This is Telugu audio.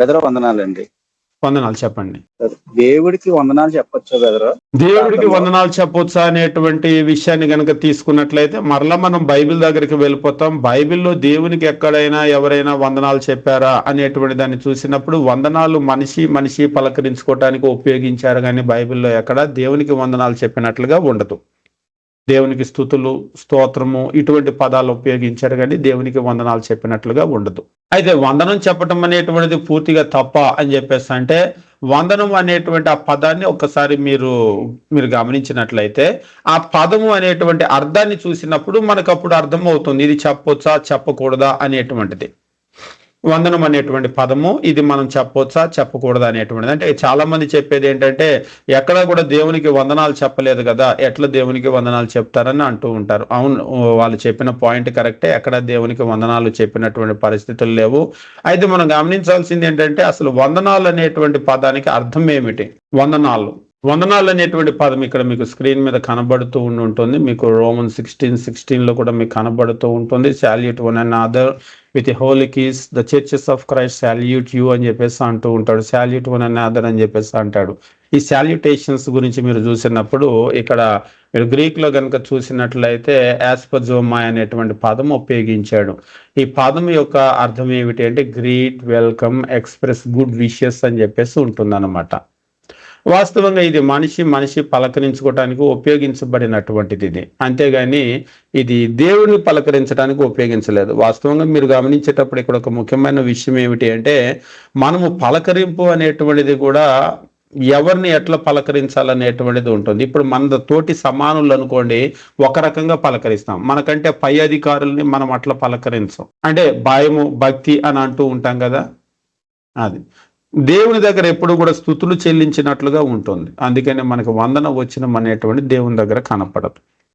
బెదర వందనాలండి. వందనాలు చెప్పండి. దేవుడికి వందనాలు చెప్పొచ్చు బెదర? దేవుడికి వందనాలు చెప్పొచ్చా అనేటువంటి విషయాన్ని గనుక తీసుకున్నట్లయితే మరలా మనం బైబిల్ దగ్గరికి వెళ్ళిపోతాం. బైబిల్లో దేవునికి ఎక్కడైనా ఎవరైనా వందనాలు చెప్పారా అనేటువంటి దాన్ని చూసినప్పుడు వందనాలు మనిషి మనిషి పలకరించుకోవటానికి ఉపయోగించారు కానీ బైబిల్లో ఎక్కడ దేవునికి వందనాలు చెప్పినట్లుగా ఉండదు. దేవునికి స్థుతులు స్తోత్రము ఇటువంటి పదాలు ఉపయోగించారు కానీ దేవునికి వందనాలు చెప్పినట్లుగా ఉండదు. అయితే వందనం చెప్పటం అనేటువంటిది పూర్తిగా తప్ప అని చెప్పేసి అంటే వందనం అనేటువంటి ఆ పదాన్ని ఒక్కసారి మీరు మీరు గమనించినట్లయితే ఆ పదము అనేటువంటి అర్థాన్ని చూసినప్పుడు మనకు అప్పుడు అర్థమవుతుంది ఇది చెప్పొచ్చా చెప్పకూడదా అనేటువంటిది. వందనం అనేటువంటి పదము. ఇది మనం చెప్పొచ్చా? చెప్పకూడదా అనేటువంటిది. అంటే చాలా మంది చెప్పేది ఏంటంటే ఎక్కడ కూడా దేవునికి వందనాలు చెప్పలేదు కదా ఎట్లా దేవునికి వందనాలు చెప్తారని అంటూ ఉంటారు. అవును వాళ్ళు చెప్పిన పాయింట్ కరెక్టే. ఎక్కడ దేవునికి వందనాలు చెప్పినటువంటి పరిస్థితులు లేవు. అయితే మనం గమనించాల్సింది ఏంటంటే అసలు వందనాలు అనేటువంటి పదానికి అర్థం ఏమిటి? వందనాలు. వందనాలు అనేటువంటి పదం ఇక్కడ మీకు స్క్రీన్ మీద కనబడుతూ ఉంటుంది. మీకు రోమన్ సిక్స్టీన్ సిక్స్టీన్లో కూడా మీకు కనబడుతూ ఉంటుంది. Salute one and other with holy kiss the churches of Christ salute you అని చెప్పేసి అంటూ ఉంటాడు. శాల్యూట్ వన్ అండ్ అదర్ అని చెప్పేసి అంటాడు. ఈ శాల్యుటేషన్స్ గురించి మీరు చూసినప్పుడు ఇక్కడ మీరు గ్రీక్లో కనుక చూసినట్లయితే యాస్పజోమా అనేటువంటి పదం ఉపయోగించాడు. ఈ పదం యొక్క అర్థం ఏమిటి అంటే greet welcome express good wishes అని చెప్పేసి ఉంటుందన్నమాట. వాస్తవంగా ఇది మనిషి మనిషి పలకరించుకోవటానికి ఉపయోగించబడినటువంటిది ఇది. అంతేగాని ఇది దేవుడిని పలకరించడానికి ఉపయోగించలేదు. వాస్తవంగా మీరు గమనించేటప్పుడు ఇక్కడ ఒక ముఖ్యమైన విషయం ఏమిటి అంటే మనము పలకరింపు అనేటువంటిది కూడా ఎవరిని ఎట్లా పలకరించాలనేటువంటిది ఉంటుంది. ఇప్పుడు మన తోటి సమానులు అనుకోండి ఒక రకంగా పలకరిస్తాం. మనకంటే పై అధికారుల్ని మనం అట్లా పలకరించాం. అంటే భయము భక్తి అని అంటూ ఉంటాం కదా? అది. దేవుని దగ్గర ఎప్పుడు కూడా స్థుతులు చెల్లించినట్లుగా ఉంటుంది. అందుకనే మనకు వందన వచ్చినం అనేటువంటి దేవుని దగ్గర కనపడదు.